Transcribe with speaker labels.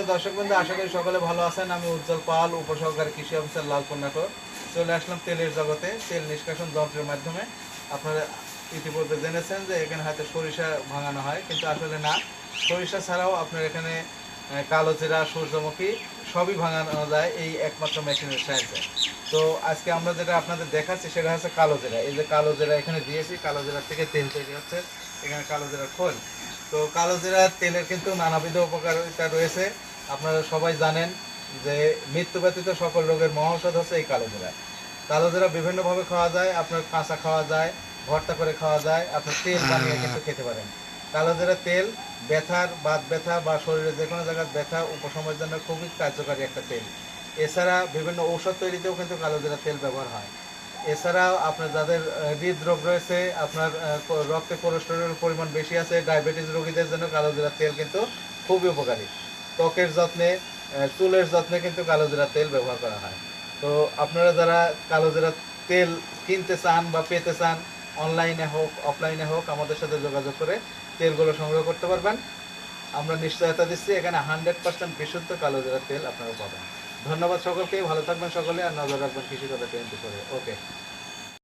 Speaker 1: দর্শক বন্ধু, আশা করি সকলে ভালো আছেন। আমি উজ্জ্বল পাল, উপসহকারী কৃষি অফিসার লালপুর চলে আসলাম তেলের জগতে, তেল নিষ্কাশন যন্ত্রের মাধ্যমে। আপনারা ইতিপূর্বে জেনেছেন যে এখানে হয়তো সরিষা ভাঙানো হয়, কিন্তু আসলে না। সরিষা ছাড়াও আপনার এখানে কালো জিরা, সূর্যমুখী, সবই ভাঙানো যায়, এই একমাত্র মেশিনের সাহায্যে। তো আজকে আমরা যেটা আপনাদের দেখাচ্ছি, সেটা হচ্ছে কালো জিরা। এই যে কালো জিরা এখানে দিয়েছি, কালো জিরা থেকে তেল তৈরি হচ্ছে। এখানে কালো জিরার খোল। তো কালো জিরা তেলের কিন্তু নানাবিধ উপকারিতা রয়েছে। আপনারা সবাই জানেন যে মৃত্যু ব্যতীত সকল রোগের মহৌষধ হচ্ছে এই কালো জিরা। কালো জিরা বিভিন্নভাবে খাওয়া যায় আপনার কাঁচা খাওয়া যায় ভর্তা করে খাওয়া যায় আপনার তেল বানিয়ে কিন্তু খেতে পারেন। কালো জিরা তেল ব্যথার বাত ব্যথা বা শরীরে যে কোনো জায়গায় ব্যথা উপশমের জন্য খুবই কার্যকারী একটা তেল। এছাড়া বিভিন্ন ঔষধ তৈরিতেও কিন্তু কালো জিরা তেল ব্যবহার হয়। এছাড়াও আপনার যাদের হৃদরোগ রয়েছে, আপনার রক্তে কোলেস্টেরলের পরিমাণ বেশি আছে ডায়াবেটিস রোগীদের জন্য কালো জিরা তেল কিন্তু খুবই উপকারী। ত্বকের যত্নে চুলের যত্নে কিন্তু কালো জিরা তেল ব্যবহার করা হয়। তো আপনারা যারা কালো জিরা তেল কিনতে চান বা পেতে চান অনলাইনে হোক অফলাইনে হোক, আমাদের সাথে যোগাযোগ করে তেলগুলো সংগ্রহ করতে পারবেন। আমরা নিশ্চয়তা দিচ্ছি, এখানে হান্ড্রেড পার্সেন্ট বিশুদ্ধ কালো জিরা তেল আপনারা পাবেন। ধন্যবাদ সকলকে ভালো থাকবেন সকলে আর নজর রাখবেন কৃষি কথা টোয়েন্টি করে। ওকে।